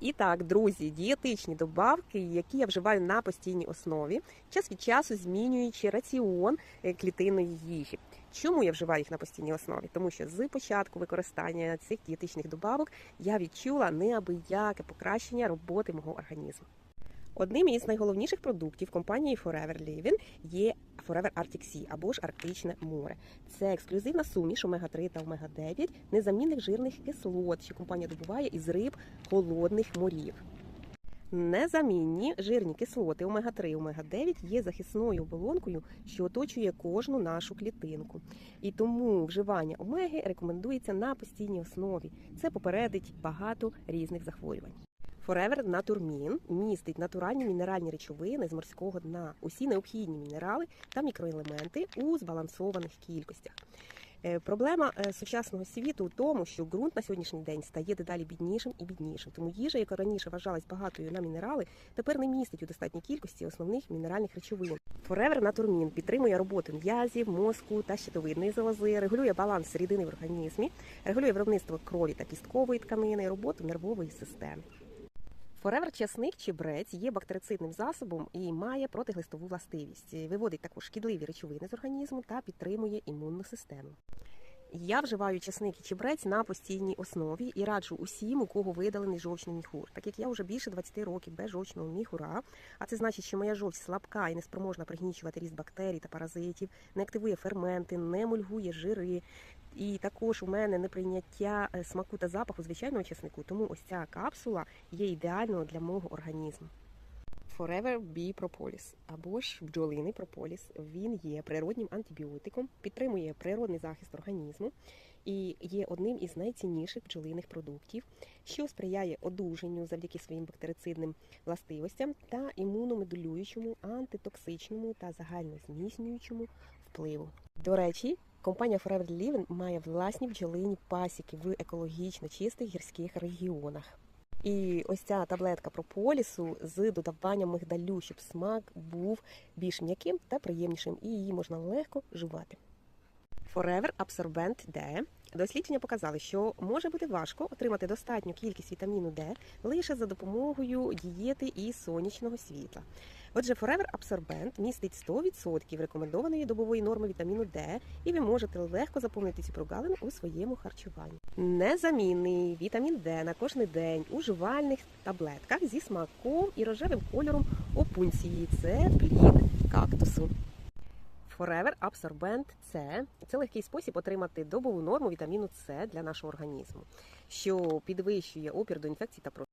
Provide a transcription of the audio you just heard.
І так, друзі, дієтичні добавки, які я вживаю на постійній основі, час від часу змінюючи раціон е, клітинної їжі. Чому я вживаю їх на постійній основі? Тому що з початку використання цих дієтичних добавок я відчула неабияке покращення роботи мого організму. Одним із найголовніших продуктів компанії Forever Living є Forever Arctic Sea або ж Арктичне море. Це ексклюзивна суміш омега-3 та омега-9 незамінних жирних кислот, що компанія добуває із риб холодних морів. Незамінні жирні кислоти омега-3 омега-9 є захисною оболонкою, що оточує кожну нашу клітинку. І тому вживання омеги рекомендується на постійній основі. Це попередить багато різних захворювань. Forever Naturmin містить натуральні мінеральні речовини з морського дна, усі необхідні мінерали та мікроелементи у збалансованих кількостях. Е, Проблема е, сучасного світу у тому, що ґрунт на сьогоднішній день стає дедалі біднішим і біднішим. Тому їжа, яка раніше вважалась багатою на мінерали, тепер не містить у достатній кількості основних мінеральних речовин. Forever Naturmin підтримує роботу м'язів, мозку та щитовидної залози, регулює баланс рідини в організмі, регулює виробництво крові та кісткової тканини, роботу нервової системи. Форевер часник чебрець є бактерицидним засобом і має протиглистову властивість. Виводить також шкідливі речовини з організму та підтримує імунну систему. Я вживаю часник і чебрець на постійній основі і раджу усім, у кого видалений жовчний міхур. Так як я вже більше 20 років без жовчного міхура, а це значить, що моя жовч слабка і не спроможна пригнічувати ріст бактерій та паразитів, не активує ферменти, не мульгує жири. І також у мене неприйняття е, смаку та запаху звичайного чеснику, тому ось ця капсула є ідеальною для мого організму. Forever Bee Propolis або ж бджолиний прополіс. Він є природнім антибіотиком, підтримує природний захист організму і є одним із найцінніших бджолиних продуктів, що сприяє одужанню завдяки своїм бактерицидним властивостям та імуномодулюючому, антитоксичному та загальнозміцнюючому впливу. До речі, компанія Forever Living має власні бджолині пасіки в екологічно чистих гірських регіонах. І ось ця таблетка прополісу з додаванням мигдалю, щоб смак був більш м'яким та приємнішим, і її можна легко жувати. Forever Absorbent D. Дослідження показали, що може бути важко отримати достатню кількість вітаміну D лише за допомогою дієти і сонячного світла. Отже, Forever Absorbent містить 100% рекомендованої добової норми вітаміну D, і ви можете легко заповнити цю прогалину у своєму харчуванні. Незамінний вітамін D на кожний день у жувальних таблетках зі смаком і рожевим кольором опунції. Це плід кактусу. Forever Absorbent C – це легкий спосіб отримати добову норму вітаміну С для нашого організму, що підвищує опір до інфекцій та